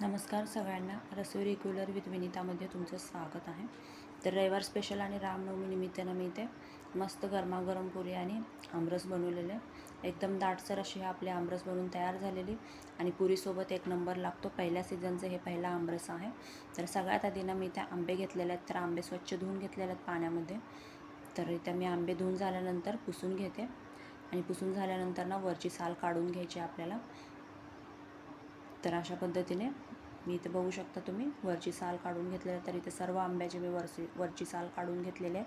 नमस्कार सगळ्यांना. रसोई regular with विनितामध्ये तुमचं स्वागत आहे. तर रविवार स्पेशल आणि रामनवमी निमित्तानं मी इथे मस्त गरमागरम पुरी आणि आमरस बनवलेले. एकदम दाटसर अशी आपली आमरस बनवून तयार झालेली आणि पुरीसोबत एक नंबर लागतो. पहिल्या सीझनचं हे पहिला आमरस आहे. तर सगळ्यात आधी ना मी इथे आंबे घेतलेले आहेत. तर आंबे स्वच्छ धुवून घेतलेले आहेत पाण्यामध्ये. तर इथे मी आंबे धुवून झाल्यानंतर पुसून घेते. आणि पुसून झाल्यानंतर ना वरची साल काढून घ्यायची आपल्याला. तर अशा पद्धतीने मी इथे बघू शकता तुम्ही वरची साल काढून घेतलेली तर इथे सर्व आंब्याचे मी वरची वरची साल काढून घेतलेले आहे.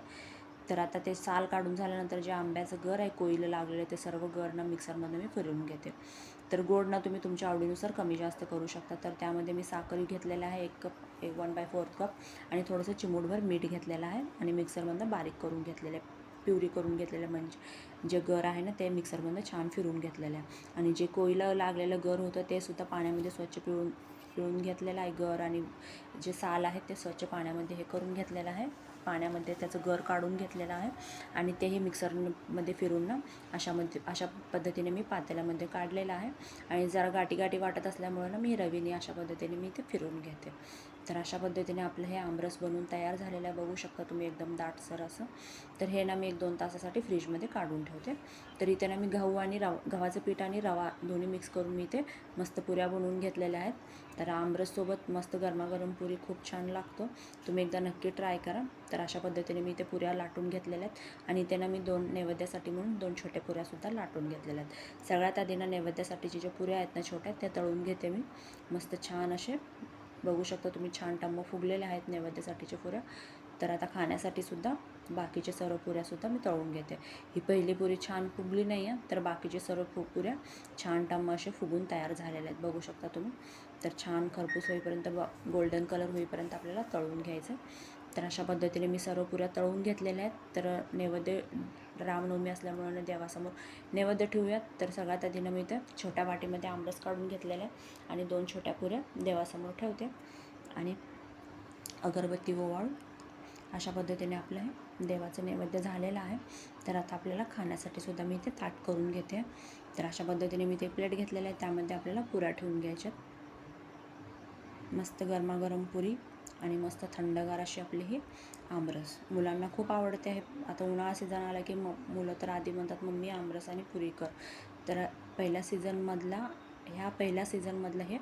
तर आता ते साल काढून झाल्यानंतर जे आंब्याचं गर आहे कोयलं लागलेलं आहे ते सर्व गरनं ना मिक्सरमध्ये मी फिरवून घेते. तर गोड ना तुम्ही तुमच्या आवडीनुसार कमी जास्त करू शकता. तर त्यामध्ये मी साखर घेतलेलं आहे एक कप एक वन बाय फोर्थ कप आणि थोडंसं चिमूटभर मीठ घेतलेलं आहे आणि मिक्सरमधनं बारीक करून घेतलेलं आहे. प्युरी करून घेतलेलं आहे. म्हणजे जे गर आहे ना ते मिक्सरमधनं छान फिरून घेतलेलं आहे. आणि जे कोयला लागलेलं गर होतं ते सुद्धा पाण्यामध्ये स्वच्छ पिळून पिळून घेतलेलं आहे गर. आणि जे साल आहे ते स्वच्छ पाण्यामध्ये हे करून घेतलेलं आहे. पाण्यामध्ये त्याचं गर काढून घेतलेलं आहे. आणि तेही मिक्सरमध्ये फिरून ना अशामध्ये अशा पद्धतीने मी पातेल्यामध्ये काढलेलं आहे. आणि जरा गाठी गाठी वाटत असल्यामुळे ना मी रवीने अशा पद्धतीने मी ते फिरून घेते. तर अशा पद्धतीने आपलं हे आमरस बनवून तयार झालेलं आहे. बघू शकता तुम्ही एकदम दाटसर असं. तर हे ना मी एक दोन तासासाठी फ्रीजमध्ये काढून ठेवते. तर इथे ना मी गहू आणि रव गव्हाचं पीठ आणि रवा दोन्ही मिक्स करून मी इथे मस्त पुऱ्या बनवून घेतलेल्या आहेत. तर आमरससोबत मस्त गरमागरम पुरी खूप छान लागतो. तुम्ही एकदा नक्की ट्राय करा. तर अशा पद्धतीने मी इथे पुऱ्या लाटून घेतलेल्या आहेत. आणि इथे ना मी दोन नैवेद्यासाठी म्हणून दोन छोट्या पुऱ्यासुद्धा लाटून घेतलेल्या आहेत. सगळ्यात आधी ना नैवेद्यासाठीच्या ज्या पुऱ्या आहेत ना छोट्या त्या तळून घेते मी. मस्त छान असे बघू शकता तुम्ही छान टम्म फुगलेले आहेत नैवेद्यासाठीच्या पुऱ्या. तर आता खाण्यासाठी सुद्धा बाकीच्या सर्व पुऱ्यासुद्धा मी तळून घेते. ही पहिली पुरी छान फुगली नाही आहे तर बाकीचे सर्व फु पुऱ्या छान टम असे फुगून तयार झालेले आहेत. बघू शकता तुम्ही. तर छान खरपूस होईपर्यंत गोल्डन कलर होईपर्यंत आपल्याला तळून घ्यायचं तर अशा पद्धतीने मी सर्व पुऱ्या तळून घेतलेल्या आहेत. तर नैवेद्य रामनवमी असल्यामुळे देवासमोर नैवेद्य ठेवूयात. तर सगळ्यात आधी मी तर छोट्या वाटीमध्ये आमरस काढून घेतलेला आहे आणि दोन छोट्या पुऱ्या देवासमोर ठेवते. आणि अगरबत्ती ओवाळून अशा पद्धतीने आपलं हे देवाचं नैवेद्य झालेलं आहे. तर आता आपल्याला खाण्यासाठी सुद्धा मी इथे ताट करून घेते. तर अशा पद्धतीने मी ते प्लेट घेतलेलं आहे. त्यामध्ये आपल्याला पुऱ्या ठेवून घ्यायच्यात मस्त गरमागरम पुरी आणि मस्त थंडगार अशी आपली ही आमरस. मुलांना खूप आवडते आहे. आता उन्हाळा सीझन आला की म मुलं तर आधी म्हणतात मम्मी आमरस आणि पुरी कर. तर पहिल्या सीझनमधला ह्या पहिल्या सीझनमधलं हे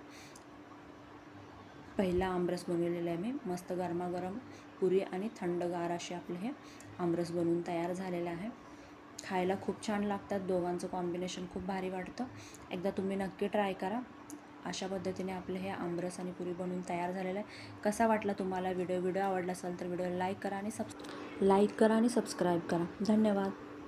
पहिला आमरस बनवलेला आहे मी. मस्त गरमागरम पुरी आणि थंडगार असे आपलं हे आमरस बनवून तयार झालेलं आहे. खायला खूप छान लागतात. दोघांचं कॉम्बिनेशन खूप भारी वाटतं. एकदा तुम्ही नक्की ट्राय करा. अशा पद्धतीने आपलं हे आमरस आणि पुरी बनवून तयार झालेलं आहे. कसा वाटला तुम्हाला व्हिडिओ? व्हिडिओ आवडला असेल तर व्हिडिओला लाईक करा आणि सब लाईक करा आणि सबस्क्राईब करा. धन्यवाद.